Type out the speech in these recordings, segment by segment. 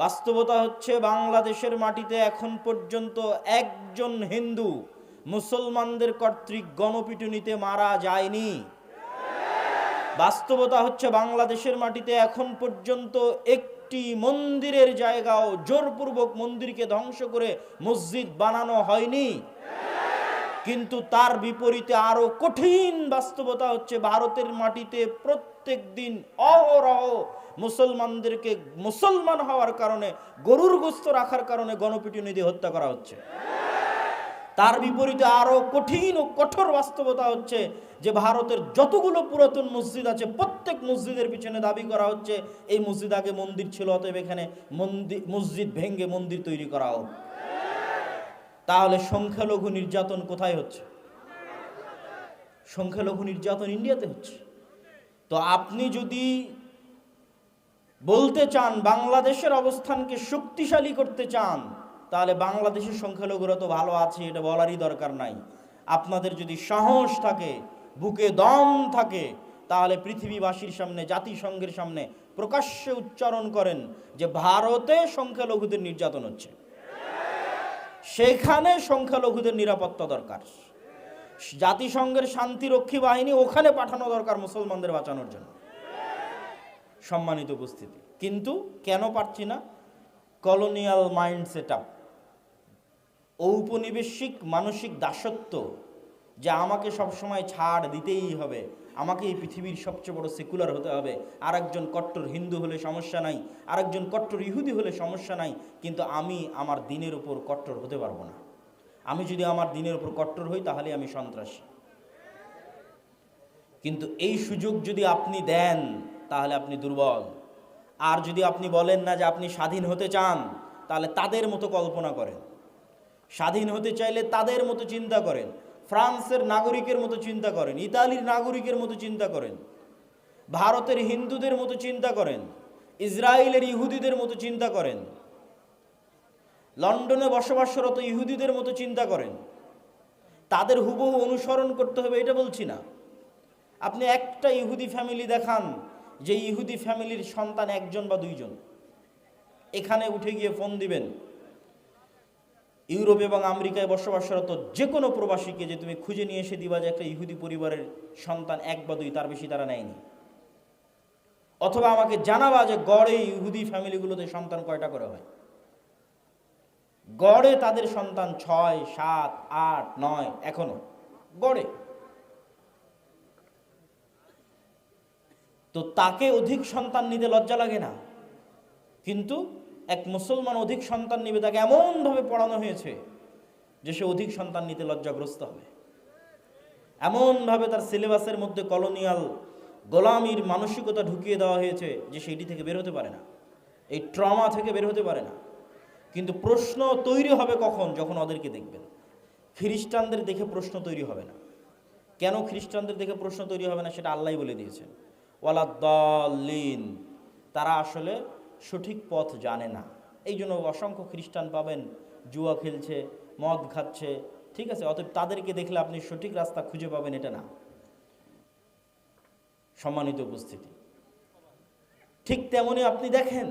বাস্তবতা হচ্ছে বাংলাদেশের মাটিতে এখন পর্যন্ত একজন হিন্দু মুসলমানদের কর্তৃক গণপিটুনিতে মারা যায়নি। বাস্তবতা হচ্ছে বাংলাদেশের মাটিতে এখন পর্যন্ত একটি মন্দিরের জায়গাও জোরপূর্বক মন্দিরকে ধ্বংস করে মসজিদ বানানো হয়নি। কিন্তু তার বিপরীতে আরও কঠিন বাস্তবতা হচ্ছে ভারতের মাটিতে প্রত্যেক দিন অহরহ মুসলমানদেরকে মুসলমান হওয়ার কারণে, গরুর গোস্ত রাখার কারণে গণপিটুনি হত্যা করা হচ্ছে। তার বিপরীতে আরও কঠিন ও কঠোর বাস্তবতা হচ্ছে যে, ভারতের যতগুলো পুরাতন মসজিদ আছে, প্রত্যেক মসজিদের পিছনে দাবি করা হচ্ছে, এই মসজিদ আগে মন্দির ছিল, অতএব এখানে মন্দির মসজিদ ভেঙ্গে মন্দির তৈরি করা হোক। তাহলে সংখ্যালঘু নির্যাতন কোথায় হচ্ছে? সংখ্যালঘু নির্যাতন ইন্ডিয়াতে হচ্ছে। তো আপনি যদি বলতে চান, বাংলাদেশের অবস্থানকে শক্তিশালী করতে চান, তাহলে বাংলাদেশের সংখ্যালঘুরা তো ভালো আছে, এটা বলারই দরকার নাই। আপনাদের যদি সাহস থাকে, বুকে দম থাকে, তাহলে পৃথিবীবাসীর সামনে, জাতিসংঘের সামনে প্রকাশ্যে উচ্চারণ করেন যে ভারতে সংখ্যালঘুদের নির্যাতন হচ্ছে। সেখানে সংখ্যালঘুদের নিরাপত্তা দরকার। জাতিসংঘের শান্তিরক্ষী বাহিনী ওখানে পাঠানো দরকার মুসলমানদের বাঁচানোর জন্য। সম্মানিত উপস্থিতি। কিন্তু কেন পারছি না? কলোনিয়াল মাইন্ড সেট আপ ঔপনিবেশিক মানসিক দাসত্ব যে আমাকে সবসময় ছাড় দিতেই হবে, আমাকে এই পৃথিবীর সবচেয়ে বড় সেকুলার হতে হবে। আরেকজন কট্টর হিন্দু হলে সমস্যা নাই, আরেকজন কট্টর ইহুদি হলে সমস্যা নাই, কিন্তু আমি আমার দিনের উপর কট্টর হতে পারব না। আমি যদি আমার দিনের উপর কট্টর হই, তাহলে আমি সন্ত্রাসী। কিন্তু এই সুযোগ যদি আপনি দেন তাহলে আপনি দুর্বল। আর যদি আপনি বলেন না যে আপনি স্বাধীন হতে চান, তাহলে তাদের মতো কল্পনা করেন। স্বাধীন হতে চাইলে তাদের মতো চিন্তা করেন। ফ্রান্সের নাগরিকের মতো চিন্তা করেন। ইতালির নাগরিকের মতো চিন্তা করেন। ভারতের হিন্দুদের মতো চিন্তা করেন। ইসরায়েলের ইহুদিদের মতো চিন্তা করেন। লন্ডনে বসবাসরত ইহুদিদের মতো চিন্তা করেন। তাদের হুবহু অনুসরণ করতে হবে, এটা বলছি না। আপনি একটা ইহুদি ফ্যামিলি দেখান যে ইহুদি ফ্যামিলির সন্তান একজন বা দুইজন, এখানে উঠে গিয়ে ফোন দিবেন। ইউরোপ এবং আমেরিকায় বসবাসরত যে কোনো প্রবাসীকে যে তুমি খুঁজে নিয়ে এসে দিবা যে একটা ইহুদি পরিবারের সন্তান এক বা দুই, তার বেশি তারা নেয়নি। অথবা আমাকে জানাবা যে গড়ে ইহুদি ফ্যামিলিগুলোতে সন্তান কয়টা করে হয়। গড়ে তাদের সন্তান ছয়, সাত, আট, নয়, এখনও। গড়ে। তো তাকে অধিক সন্তান নিতে লজ্জা লাগে না। কিন্তু এক মুসলমান অধিক সন্তান নিবে, তাকে এমনভাবে পড়ানো হয়েছে যে সে অধিক সন্তান নিতে লজ্জাগ্রস্ত হবে। এমনভাবে তার সিলেবাসের মধ্যে কলোনিয়াল গোলামির মানসিকতা ঢুকিয়ে দেওয়া হয়েছে যে সেইটি থেকে বের হতে পারে না। এই ট্রমা থেকে বের হতে পারে না। কিন্তু প্রশ্ন তৈরি হবে কখন? যখন ওদেরকে দেখবেন। খ্রিস্টানদের দেখে প্রশ্ন তৈরি হবে না। কেন খ্রিস্টানদের দেখে প্রশ্ন তৈরি হবে না সেটা আল্লাহ বলে দিয়েছেন। ওয়ালাদ্দালিন, তারা আসলে সঠিক পথ জানে না। এই জন্য অসংখ্য খ্রিস্টান পাবেন, জুয়া খেলছে, মদ খাচ্ছে, ঠিক আছে? অতএব তাদেরকে দেখলে আপনি সঠিক রাস্তা খুঁজে পাবেন, এটা না। সম্মানিত উপস্থিতি। ঠিক তেমনি আপনি দেখেন,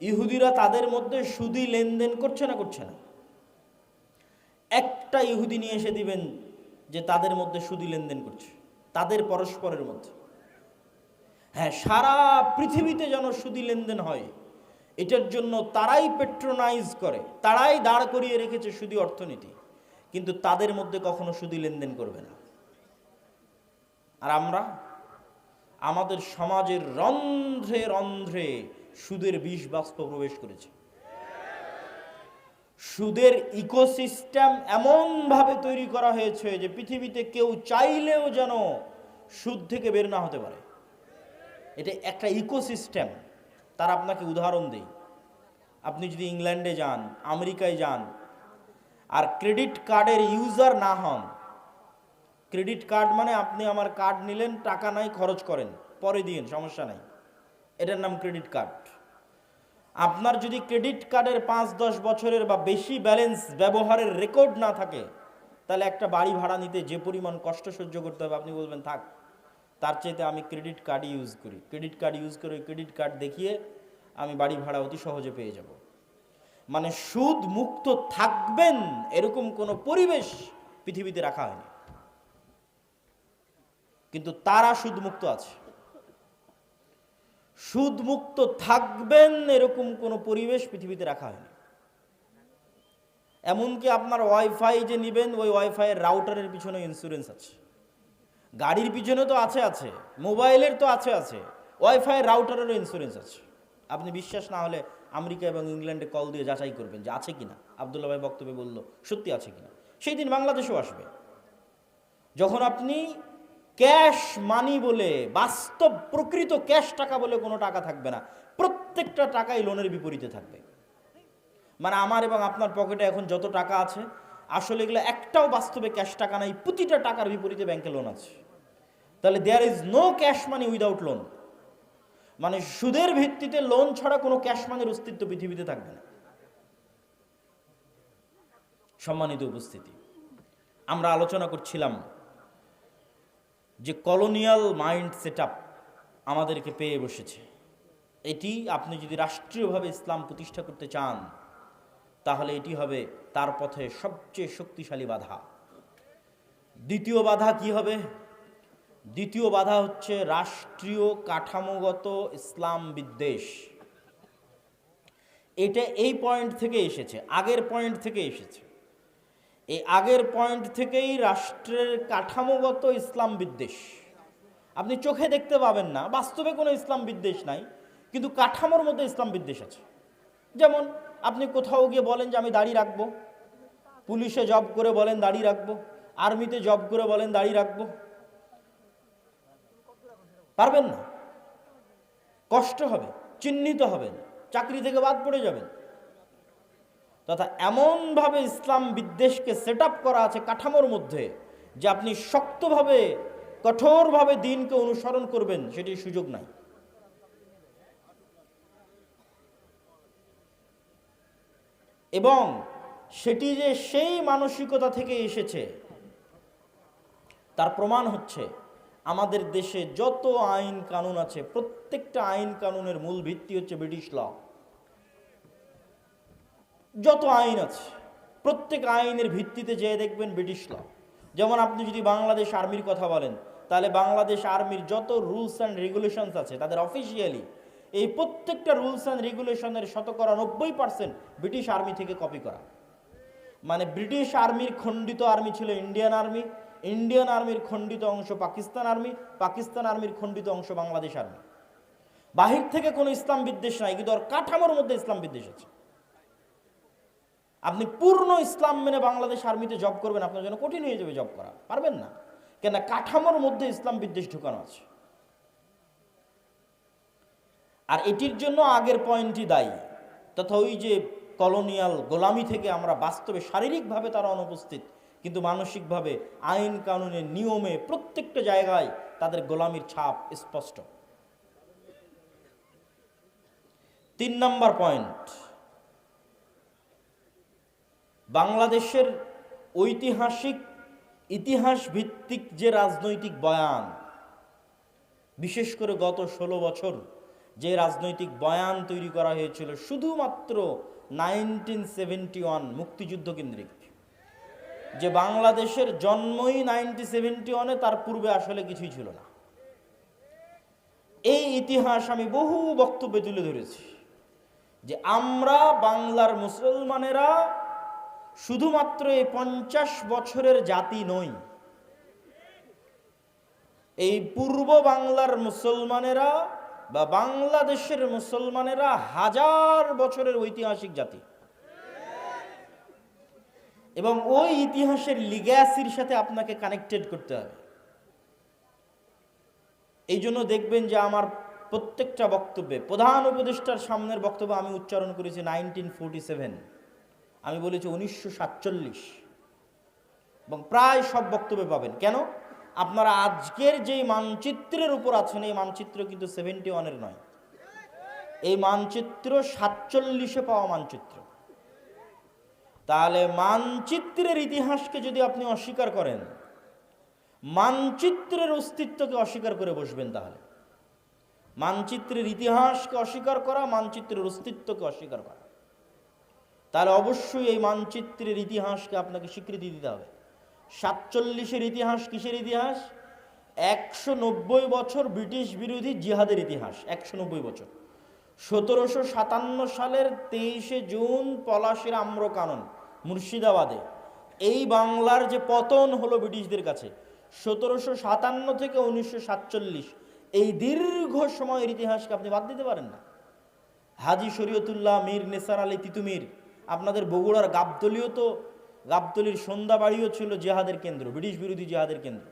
ইহুদিরা তাদের মধ্যে সুদি লেনদেন করছে না করছে না। একটা ইহুদি নিয়ে এসে দিবেন যে তাদের মধ্যে সুদি লেনদেন করছে, তাদের পরস্পরের মধ্যে। হ্যাঁ সারা পৃথিবীতে যেন সুদি লেনদেন হয়, এটার জন্য তারাই পেট্রোনাইজ করে, তারাই দাঁড় করিয়ে রেখেছে সুদি অর্থনীতি, কিন্তু তাদের মধ্যে কখনো সুদি লেনদেন করবে না। আর আমরা, আমাদের সমাজের রন্ধ্রে রন্ধ্রে সুদের বিষ বাষ্প প্রবেশ করেছে। সুদের ইকোসিস্টেম এমনভাবে তৈরি করা হয়েছে যে পৃথিবীতে কেউ চাইলেও যেন সুদ থেকে বের না হতে পারে। এটা একটা ইকোসিস্টেম তার আপনাকে উদাহরণ দেই আপনি যদি ইংল্যান্ডে যান, আমেরিকায় যান, আর ক্রেডিট কার্ডের ইউজার না হন ক্রেডিট কার্ড মানে আপনি আমার কার্ড নিলেন, টাকা নাই, খরচ করেন, পরে দিন সমস্যা নাই। এটার নাম ক্রেডিট কার্ড আপনার যদি ক্রেডিট কার্ডের পাঁচ, দশ বছরের বা বেশি ব্যালেন্স ব্যবহারের রেকর্ড না থাকে, তাহলে একটা বাড়ি ভাড়া নিতে যে পরিমাণ কষ্ট সহ্য করতে হবে, আপনি বলবেন, থাক তার চাইতে আমি ক্রেডিট কার্ড ইউজ করি। ক্রেডিট কার্ড ইউজ করে ক্রেডিট কার্ড দেখিয়ে আমি বাড়ি ভাড়া অতি সহজে পেয়ে যাব। মানে সুদ মুক্ত থাকবেন এরকম কোনো পরিবেশ পৃথিবীতে রাখা হয়নি। কিন্তু তারা সুদমুক্ত আছে। সুদমুক্ত থাকবেন এরকম কোনো পরিবেশ পৃথিবীতে রাখা হয়নি। এমনকি আপনার ওয়াইফাই যে নেবেন, ওই ওয়াইফাইয়ের রাউটারের পিছনে ইন্স্যুরেন্স আছে। গাড়ির পিছনে তো আছে আছে, মোবাইলের তো আছে আছে ওয়াইফাই রাউটারেরও ইন্স্যুরেন্স আছে। আপনি বিশ্বাস না হলে আমেরিকা এবং ইংল্যান্ডে কল দিয়ে যাচাই করবেন যে আছে কিনা। আবদুল্লাহ ভাই বক্তব্যে বলল, সত্যি আছে কিনা। সেই দিন বাংলাদেশেও আসবে। যখন আপনি ক্যাশ মানি বলে, বাস্তব প্রকৃত ক্যাশ টাকা বলে কোনো টাকা থাকবে না, প্রত্যেকটা টাকাই লোনের বিপরীতে থাকবে। মানে আমার এবং আপনার পকেটে এখন যত টাকা আছে, আসলে এগুলো একটাও বাস্তবে ক্যাশ টাকা নাই, প্রতিটা টাকার বিপরীতে ব্যাংকে লোন আছে। তাহলে there is no cash money without loan মানে সুদের ভিত্তিতে লোন ছাড়া কোনো ক্যাশ মানির অস্তিত্ব পৃথিবীতে থাকবে না। সম্মানিত উপস্থিতি, আমরা আলোচনা করছিলাম যে কলোনিয়াল মাইন্ড সেট আমাদেরকে পেয়ে বসেছে। এটি আপনি যদি রাষ্ট্রীয়ভাবে ইসলাম প্রতিষ্ঠা করতে চান, তাহলে এটি হবে তার পথে সবচেয়ে শক্তিশালী বাধা। দ্বিতীয় বাধা কি হবে? দ্বিতীয় বাধা হচ্ছে রাষ্ট্রীয় কাঠামোগত ইসলাম বিদ্বেষ। এটা এই পয়েন্ট থেকে এসেছে, আগের পয়েন্ট থেকে এসেছে। এই আগের পয়েন্ট থেকেই রাষ্ট্রের কাঠামোগত ইসলাম বিদ্বেষ। আপনি চোখে দেখতে পাবেন না, বাস্তবে কোনো ইসলাম বিদ্বেষ নাই, কিন্তু কাঠামোর মধ্যে ইসলাম বিদ্বেষ আছে। যেমন আপনি কোথাও গিয়ে বলেন যে আমি দাড়ি রাখব, পুলিশে জব করে বলেন দাড়ি রাখব আর্মিতে জব করে বলেন দাড়ি রাখব পারবেন না। কষ্ট হবে, চিহ্নিত হবেন, চাকরি থেকে বাদ পড়ে যাবেন। তথা এমনভাবে ইসলাম বিদ্বেষকে সেট করা আছে কাঠামোর মধ্যে, যে আপনি শক্তভাবে, কঠোরভাবে দিনকে অনুসরণ করবেন সেটির সুযোগ নাই। এবং সেটি যে সেই মানসিকতা থেকে এসেছে, তার প্রমাণ হচ্ছে আমাদের দেশে যত আইন কানুন আছে, প্রত্যেকটা আইন কানুনের মূল ভিত্তি হচ্ছে ব্রিটিশ ল। যত আইন আছে, প্রত্যেক আইনের ভিত্তিতে যেয়ে দেখবেন ব্রিটিশ ল। যেমন আপনি যদি বাংলাদেশ আর্মির কথা বলেন, তাহলে বাংলাদেশ আর্মির যত রুলস অ্যান্ড রেগুলেশনস আছে, তাদের অফিসিয়ালি এই প্রত্যেকটা রুলস অ্যান্ড রেগুলেশনের শতকরা নব্বই পার্সেন্ট ব্রিটিশ আর্মি থেকে কপি করা। মানে ব্রিটিশ আর্মির খণ্ডিত আর্মি ছিল ইন্ডিয়ান আর্মি ইন্ডিয়ান আর্মির খণ্ডিত অংশ পাকিস্তান আর্মি পাকিস্তান আর্মির খণ্ডিত অংশ বাংলাদেশ আর্মি বাহির থেকে কোনো ইসলাম বিদ্বেষ নাই, কিন্তু কাঠামোর মধ্যে ইসলাম বিদ্বেষ আছে। আপনি পূর্ণ ইসলাম মেনে বাংলাদেশ আর্মিতে জব করবেন, আপনার জন্য কঠিন হয়ে যাবে জব করা। পারবেন না। কেন কাঠামোর মধ্যে ইসলাম বিদ্বেষ ঢুকানো আছে। আর এটির জন্য আগের পয়েন্টই দায়ী। তথা ওই যে কলোনিয়াল গোলামি থেকে আমরা বাস্তবে শারীরিকভাবে তারা অনুপস্থিত কিন্তু মানসিকভাবে আইন কানুনের নিয়মে প্রত্যেকটা জায়গায় তাদের গোলামির ছাপ স্পষ্ট। তিন নম্বর পয়েন্ট। বাংলাদেশের ঐতিহাসিক ইতিহাস ভিত্তিক যে রাজনৈতিক বয়ান, বিশেষ করে গত ষোলো বছর যে রাজনৈতিক বয়ান তৈরি করা হয়েছিল, শুধুমাত্র নাইনটিন সেভেন্টি ওয়ান মুক্তিযুদ্ধ কেন্দ্রিক। যে বাংলাদেশের জন্মই নাইনটি সেভেন্টি ওয়ানে, তার পূর্বে আসলে কিছুই ছিল না। এই ইতিহাস আমি বহু বক্তব্যে তুলে ধরেছি যে আমরা বাংলার মুসলমানেরা শুধুমাত্র এই পঞ্চাশ বছরের জাতি নই, এই পূর্ব বাংলার মুসলমানেরা বা বাংলাদেশের মুসলমানেরা হাজার বছরের ঐতিহাসিক জাতি। এবং ওই ইতিহাসের লিগ্যাসির সাথে আপনাকে কানেক্টেড করতে হবে। এই জন্য দেখবেন যে আমার প্রত্যেকটা বক্তব্যে, প্রধান উপদেষ্টার সামনের বক্তব্য আমি উচ্চারণ করেছি নাইনটিন ফোরটি সেভেন আমি বলেছি উনিশশো সাতচল্লিশ। এবং প্রায় সব বক্তব্যে পাবেন। কেন? আপনারা আজকের যেই মানচিত্রের উপর আছেন, এই মানচিত্র কিন্তু সেভেন্টি ওয়ানের নয়। এই মানচিত্র সাতচল্লিশে পাওয়া মানচিত্র। তাহলে মানচিত্রের ইতিহাসকে যদি আপনি অস্বীকার করেন, মানচিত্রের অস্তিত্বকে অস্বীকার করে বসবেন তাহলে। মানচিত্রের ইতিহাসকে অস্বীকার করা, মানচিত্রের অস্তিত্বকে অস্বীকার করা। তাহলে অবশ্যই এই মানচিত্রের ইতিহাসকে আপনাকে স্বীকৃতি দিতে হবে। সাতচল্লিশের ইতিহাস কিসের ইতিহাস? একশো নব্বই বছর ব্রিটিশ বিরোধী জিহাদের ইতিহাস, একশো নব্বই বছর। সতেরোশো সাতান্ন সালের তেইশে জুন পলাশের আম্রকানন, মুর্শিদাবাদে। এই বাংলার যে পতন হলো ব্রিটিশদের কাছে, সতেরোশো সাতান্ন থেকে উনিশশো সাতচল্লিশ, এই দীর্ঘ সময়ের ইতিহাসকে আপনি বাদ দিতে পারেন না। হাজি শরীয়তুল্লাহ মীর নেসার আলী তিতুমির, আপনাদের বগুড়ার গাবতলিও তো, গাবতলির সন্ধ্যাবাড়িও ছিল জেহাদের কেন্দ্র, ব্রিটিশ বিরোধী জেহাদের কেন্দ্র।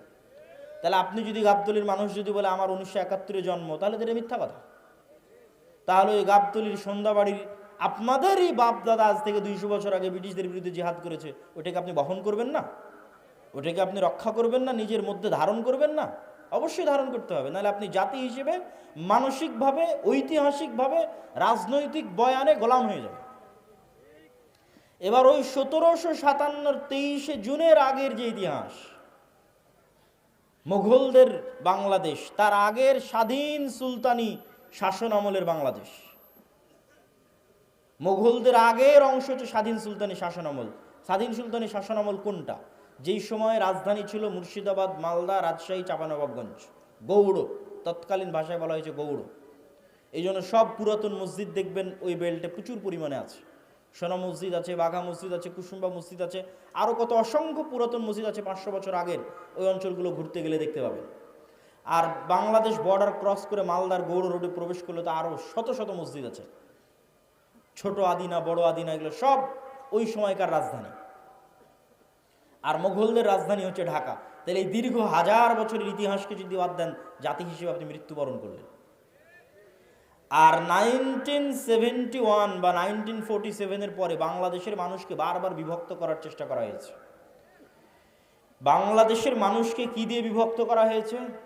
তাহলে আপনি যদি গাবতলির মানুষ যদি বলে, আমার উনিশশো একাত্তরে জন্ম তাহলে এটা মিথ্যা কথা। তাহলে ওই গাবতলির সন্ধ্যাবাড়ির আপনাদেরই বাপ দাদা আজ থেকে দুইশো বছর আগে ব্রিটিশদের বিরুদ্ধে জেহাদ করেছে, ওটাকে আপনি বহন করবেন না? ওটাকে আপনি রক্ষা করবেন না? নিজের মধ্যে ধারণ করবেন না? অবশ্যই ধারণ করতে হবে। নাহলে আপনি জাতি হিসেবে মানসিকভাবে, ঐতিহাসিকভাবে, রাজনৈতিক বয়ানে গোলাম হয়ে যাবে এবার ওই সতেরোশো সাতান্নর তেইশে জুনের আগের যে ইতিহাস, মুঘলদের বাংলাদেশ, তার আগের স্বাধীন সুলতানি শাসন আমলের বাংলাদেশ। মোঘলদের আগের অংশ হচ্ছে স্বাধীন সুলতানি শাসন আমল। স্বাধীন সুলতানি শাসন আমল কোনটা? যেই সময় রাজধানী ছিল মুর্শিদাবাদ, মালদা, রাজশাহী, চাপানবাবগঞ্জ। গৌড়, তৎকালীন ভাষায় বলা হয়েছে গৌড়। এই জন্য সব পুরাতন মসজিদ দেখবেন, ওই বেল্টে প্রচুর পরিমাণে আছে। সোনা মসজিদ আছে, বাঘা মসজিদ আছে, কুসুম্বা মসজিদ আছে। আরও কত অসংখ্য পুরাতন মসজিদ আছে পাঁচশো বছর আগের। ওই অঞ্চলগুলো ঘুরতে গেলে দেখতে পাবেন। আর বাংলাদেশ বর্ডার ক্রস করে মালদার গৌড় রোডে প্রবেশ করলে তো আরও শত শত মসজিদ আছে। ছোট আদিনা, বড় আদিনা, এগুলো সব ওই সময়কার রাজধানী। আর মোঘলদের রাজধানী হচ্ছে ঢাকা। তাহলে এই দীর্ঘ হাজার বছরের ইতিহাসকে যদি বাদ দেন, জাতি হিসেবে আপনি মৃত্যুবরণ করলেন। আর নাইনটিন সেভেন্টি ওয়ান বা নাইনটিন ফোরটি সেভেনের পরে বাংলাদেশের মানুষকে বারবার বিভক্ত করার চেষ্টা করা হয়েছে। বাংলাদেশের মানুষকে কি দিয়ে বিভক্ত করা হয়েছে?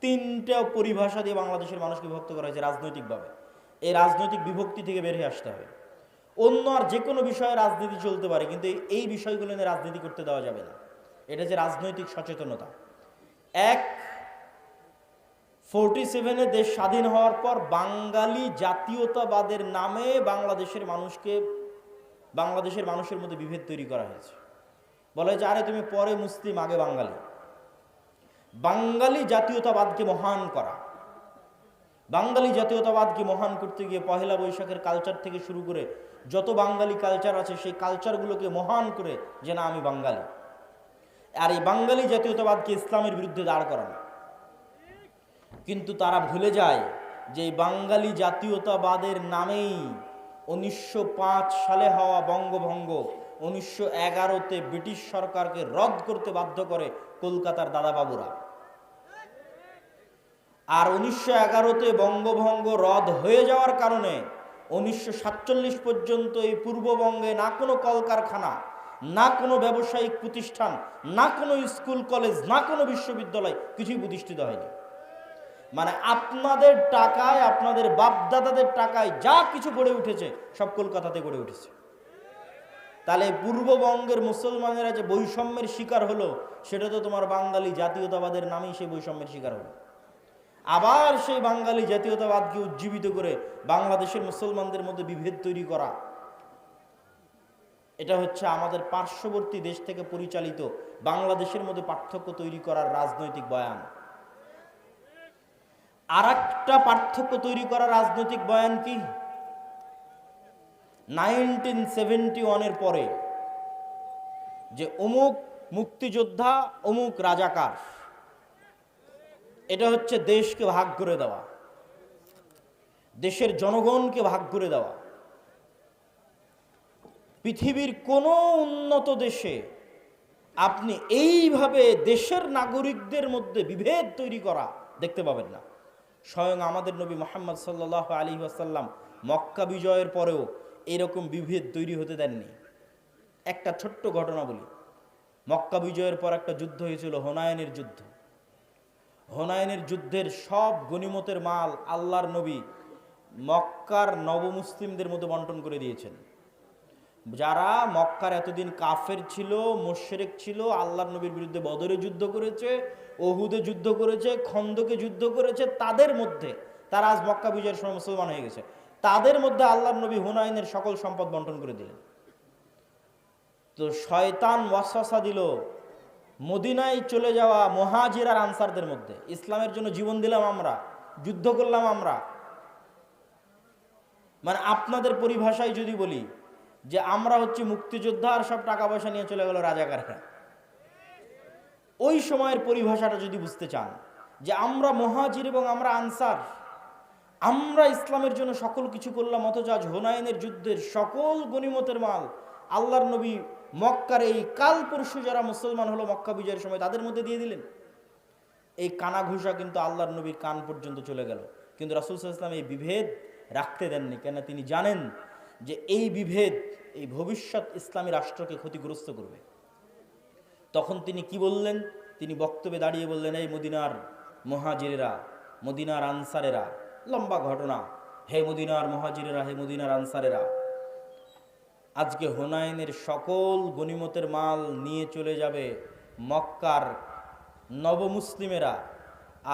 তিনটা পরিভাষা দিয়ে বাংলাদেশের মানুষকে বিভক্ত করা হয়েছে রাজনৈতিকভাবে। এই রাজনৈতিক বিভক্তি থেকে বের হয়ে আসতে হবে। অন্য আর যে কোনো বিষয়ে রাজনীতি চলতে পারে, কিন্তু এই- এই বিষয়গুলো নিয়ে রাজনীতি করতে দেওয়া যাবে না। এটা যে রাজনৈতিক সচেতনতা। এক ফোরটি সেভেনে দেশ স্বাধীন হওয়ার পর বাঙালি জাতীয়তাবাদের নামে বাংলাদেশের মানুষকে বাংলাদেশের মানুষের মধ্যে বিভেদ তৈরি করা হয়েছে। বলা হয়েছে, আরে তুমি পরে মুসলিম, আগে বাঙালি। বাঙালি জাতীয়তাবাদকে মহান করা। বাঙালি জাতীয়তাবাদকে মহান করতে গিয়ে পহেলা বৈশাখের কালচার থেকে শুরু করে যত বাঙালি কালচার আছে, সেই কালচারগুলোকে মহান করে যে না, আমি বাঙালি। আর এই বাঙালি জাতীয়তাবাদকে ইসলামের বিরুদ্ধে দাঁড় করানো। কিন্তু তারা ভুলে যায় যে বাঙালি জাতীয়তাবাদের নামেই উনিশশো পাঁচ সালে হওয়া বঙ্গভঙ্গ উনিশশো এগারোতে ব্রিটিশ সরকারকে রদ করতে বাধ্য করে কলকাতার দাদাবাবুরা। আর উনিশশো এগারোতে বঙ্গভঙ্গ রদ হয়ে যাওয়ার কারণে উনিশশো সাতচল্লিশ পর্যন্ত এই পূর্ববঙ্গে না কোনো কলকারখানা, না কোনো ব্যবসায়িক প্রতিষ্ঠান, না কোনো স্কুল, কলেজ, না কোনো বিশ্ববিদ্যালয় কিছুই প্রতিষ্ঠিত হয়নি। মানে আপনাদের টাকায়, আপনাদের বাপদাদাদের টাকায় যা কিছু গড়ে উঠেছে সব কলকাতাতে গড়ে উঠেছে। তাহলে পূর্ববঙ্গের মুসলমানেরা যে বৈষম্যের শিকার হলো, সেটা তো তোমার বাঙালি জাতীয়তাবাদের নামেই সেই বৈষম্যের শিকার হলো। আবার সেই বাঙালি জাতীয়তাবাদকে উজ্জীবিত করে বাংলাদেশের মুসলমানদের মধ্যে বিভেদ তৈরি করা। এটা হচ্ছে আমাদের পার্শ্ববর্তী দেশ থেকে পরিচালিত বাংলাদেশের মধ্যে পার্থক্য তৈরি করার রাজনৈতিক বয়ান। আর পার্থক্য তৈরি করা রাজনৈতিক বয়ান কি? নাইনটিন সেভেন্টি ওয়ানের পরে যে অমুক মুক্তিযোদ্ধা, অমুক রাজাকার, এটা হচ্ছে দেশকে ভাগ করে দেওয়া, দেশের জনগণকে ভাগ করে দেওয়া। পৃথিবীর কোনো উন্নত দেশে আপনি এইভাবে দেশের নাগরিকদের মধ্যে বিভেদ তৈরি করা দেখতে পাবেন না। স্বয়ং আমাদের নবী মোহাম্মদ সাল্লাহ আলী আসাল্লাম মক্কা বিজয়ের পরেও এরকম বিভেদ তৈরি হতে দেননি। একটা ছোট্ট ঘটনা বলি। মক্কা বিজয়ের পর একটা যুদ্ধ হয়েছিল হোনায়নের যুদ্ধ। হোনায়নের যুদ্ধের সব গনিমতের মাল আল্লাহর নবী মক্কার নবমুসলিমদের মধ্যে বন্টন করে দিয়েছেন। যারা মক্কার এতদিন কাফের ছিল, মোশেরেক ছিল, আল্লাহর নবীর বিরুদ্ধে বদরে যুদ্ধ করেছে, ওহুদে যুদ্ধ করেছে, খন্দকে যুদ্ধ করেছে, তাদের মধ্যে তারা আজ মক্কা বিজয়ের সময় মুসলমান হয়ে গেছে। তাদের মধ্যে আল্লাহ নবী হুনাইনের সকল সম্পদ বন্টন করে দিলেন। তো শয়তান ওয়াসওয়াসা দিল, মদিনায় চলে যাওয়া মহাজির আর আনসারদের মধ্যে, ইসলামের জন্য জীবন দিলাম আমরা, যুদ্ধ করলাম আমরা। মানে আপনাদের পরিভাষায় যদি বলি যে আমরা হচ্ছে মুক্তিযোদ্ধা আর সব টাকা পয়সা নিয়ে চলে গেল রাজাকাররা। ওই সময়ের পরিভাষাটা যদি বুঝতে চান যে আমরা মহাজির এবং আমরা আনসার আমরা ইসলামের জন্য সকল কিছু করলাম, অথচ আজ হোনায়নের যুদ্ধের সকল গনিমতের মাল আল্লাহর নবী মক্কার এই কাল পরশু যারা মুসলমান হলো মক্কা বিজয়ের সময় তাদের মধ্যে দিয়ে দিলেন। এই কানা ঘুষা কিন্তু আল্লাহর নবীর কান পর্যন্ত চলে গেল। কিন্তু রাসুল ইসলাম এই বিভেদ রাখতে দেননি কেন তিনি জানেন যে এই বিভেদ এই ভবিষ্যৎ ইসলামী রাষ্ট্রকে ক্ষতিগ্রস্ত করবে। তখন তিনি কি বললেন? তিনি বক্তব্যে দাঁড়িয়ে বললেন, এই মদিনার মহাজিরেরা মদিনার আনসারেরা লম্বা ঘটনা। হে মদিনার মহাজিরেরা, হে মদিনার আনসারেরা, আজকে হোনাইনের সকল গনিমতের মাল নিয়ে চলে যাবে মক্কার নবমুসলিমেরা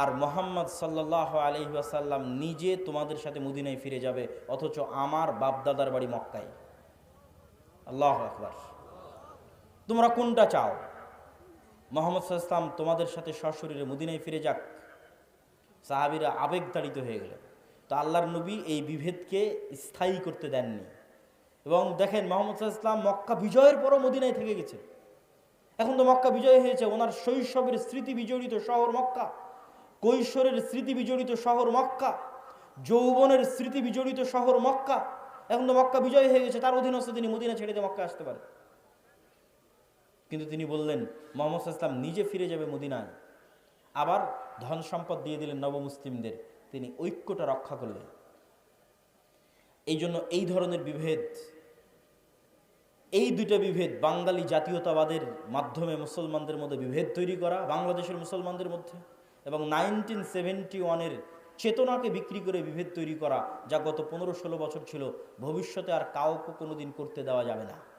আর মোহাম্মদ সাল্লাহ আলহি আসাল্লাম নিজে তোমাদের সাথে মদিনায় ফিরে যাবে, অথচ আমার বাপদাদার বাড়ি মক্কায়। আল্লাহ আকবার। তোমরা কোনটা চাও? মোহাম্মদ সাল্লাম তোমাদের সাথে সশরীরে মদিনায় ফিরে যাক। সাহাবিরা আবেগ তাড়িত হয়ে গেলেন। তো আল্লাহর নবী এই বিভেদকে স্থায়ী করতে দেননি। এবং দেখেন মোহাম্মদ ইসলাম মক্কা বিজয়ের পরও মদিনায় থেকে গেছে এখন তো মক্কা বিজয় হয়েছে, ওনার শৈশবের স্মৃতি বিজড়িত শহর মক্কা, কৈশোরের স্মৃতি বিজড়িত শহর মক্কা, যৌবনের স্মৃতি বিজড়িত শহর মক্কা। এখন তো মক্কা বিজয় হয়ে গেছে, তার অধীনস্থ তিনি মদিনা ছেড়ে দিয়ে মক্কা আসতে পারে কিন্তু তিনি বললেন, মোহাম্মদ ইসলাম নিজে ফিরে যাবে মদিনায়। আবার ধন সম্পদ দিয়ে দিলেন নবমুসলিমদের। তিনি ঐক্যটা রক্ষা করলেন। এই জন্য এই ধরনের বিভেদ, এই দুইটা বিভেদ, বাঙালি জাতীয়তাবাদের মাধ্যমে মুসলমানদের মধ্যে বিভেদ তৈরি করা, বাংলাদেশের মুসলমানদের মধ্যে, এবং নাইনটিন সেভেন্টি ওয়ানের চেতনাকে বিক্রি করে বিভেদ তৈরি করা, যা গত পনেরো ষোলো বছর ছিল, ভবিষ্যতে আর কাউকে কোনোদিন করতে দেওয়া যাবে না।